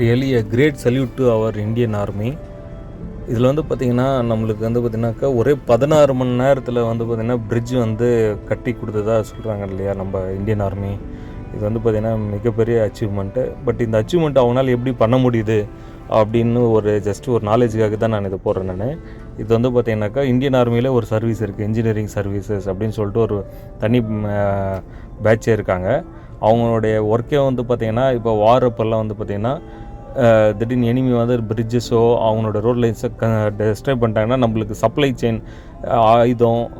Really a great salute to our Indian army இதில் வந்து பார்த்திங்கன்னா நம்மளுக்கு வந்து பார்த்திங்கனாக்கா ஒரே பதினாறு மணி நேரத்தில் வந்து பார்த்திங்கன்னா பிரிட்ஜ் வந்து கட்டி கொடுத்ததா சொல்கிறாங்க இல்லையா நம்ம இந்தியன் ஆர்மி இது வந்து பார்த்திங்கன்னா மிகப்பெரிய அச்சீவ்மெண்ட்டு பட் இந்த அச்சீவ்மெண்ட் அவனால் எப்படி பண்ண முடியுது அப்படின்னு ஒரு ஜஸ்ட் ஒரு நாலேஜுக்காக தான் நான் இதை போடுறேன் நான். இது வந்து பார்த்திங்கனாக்கா இந்தியன் ஆர்மியில் ஒரு சர்வீஸ் இருக்குது இன்ஜினியரிங் சர்வீசஸ் அப்படின்னு சொல்லிட்டு ஒரு தனி பேட்சே இருக்காங்க. அவங்களுடைய ஒர்க்கே வந்து பார்த்திங்கன்னா இப்போ வார் அப்பெல்லாம் வந்து பார்த்திங்கன்னா திடீர்னு எனிமி வந்து பிரிட்ஜஸோ அவங்களோட ரோட் லைன்ஸை க டிஸ்டர்ப் பண்ணிட்டாங்கன்னா நம்மளுக்கு சப்ளை செயின் ஆயுதம்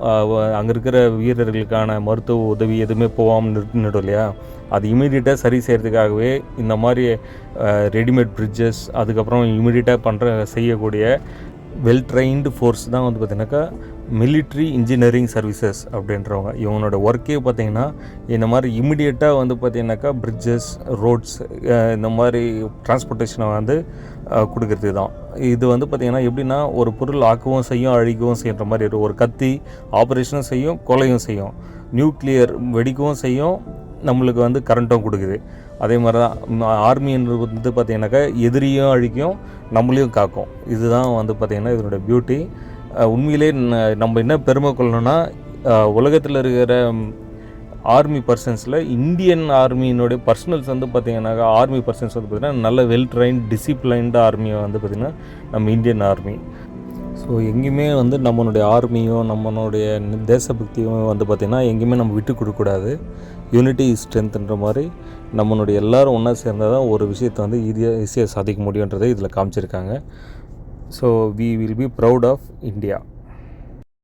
அங்கே இருக்கிற வீரர்களுக்கான மருத்துவ உதவி எதுவுமே போகாமல் நிறுத்திடும் இல்லையா? அது இமீடியட்டாக சரி செய்கிறதுக்காகவே இந்த மாதிரி ரெடிமேட் பிரிட்ஜஸ் அதுக்கப்புறம் இமீடியட்டாக பண்ணுற செய்யக்கூடிய வெல் ட்ரைன்டு ஃபோர்ஸ் தான் வந்து பார்த்திங்கனாக்கா மிலிட்ரி இன்ஜினியரிங் சர்வீசஸ் அப்படின்றவங்க. இவங்களோட ஒர்க்கே பார்த்திங்கன்னா இந்த மாதிரி இமிடியேட்டாக வந்து பார்த்திங்கனாக்கா பிரிட்ஜஸ் ரோட்ஸ் இந்த மாதிரி டிரான்ஸ்போர்ட்டேஷனை வந்து கொடுக்குறது கொடுக்கறது தான். இது வந்து பார்த்திங்கன்னா எப்படின்னா ஒரு பொருள் ஆக்கவும் செய்யும் அழிக்கவும் செய்கிற மாதிரி இருக்கும். ஒரு கத்தி ஆப்ரேஷனும் செய்யும் கொலையும் செய்யும். நியூக்ளியர் வெடிக்கவும் செய்யும் நம்மளுக்கு வந்து கரண்ட்டும் கொடுக்குது. அதே மாதிரி தான் ஆர்மின்றது வந்து பார்த்திங்கனாக்கா எதிரியும் அழிக்கும் நம்மளையும் காக்கும். இதுதான் வந்து பார்த்திங்கன்னா இதனுடைய பியூட்டி உண்மையிலே நம்ம என்ன பெருமை கொள்ளணும்னா உலகத்தில் இருக்கிற ஆர்மி பர்சன்ஸில் இந்தியன் ஆர்மியினுடைய பர்சனல்ஸ் வந்து பார்த்திங்கனாக்கா ஆர்மி பர்சன்ஸ் வந்து பார்த்திங்கன்னா நல்ல வெல் ட்ரைன் டிசிப்ளைன்டு ஆர்மியை வந்து பார்த்திங்கன்னா நம்ம இந்தியன் ஆர்மி ஸோ எங்கேயுமே வந்து நம்மளுடைய ஆர்மியும் நம்மளுடைய தேசபக்தியும் வந்து பார்த்திங்கன்னா எங்கேயுமே நம்ம விட்டு கொடுக்கக்கூடாது யூனிட்டி ஸ்ட்ரென்த்துன்ற மாதிரி நம்மளுடைய எல்லாரும் ஒன்றா சேர்ந்தால் தான் ஒரு விஷயத்தை வந்து ஈஸியாக ஈஸியாக சாதிக்க முடியுன்றதை இதில் காமிச்சிருக்காங்க. So we will be proud of India.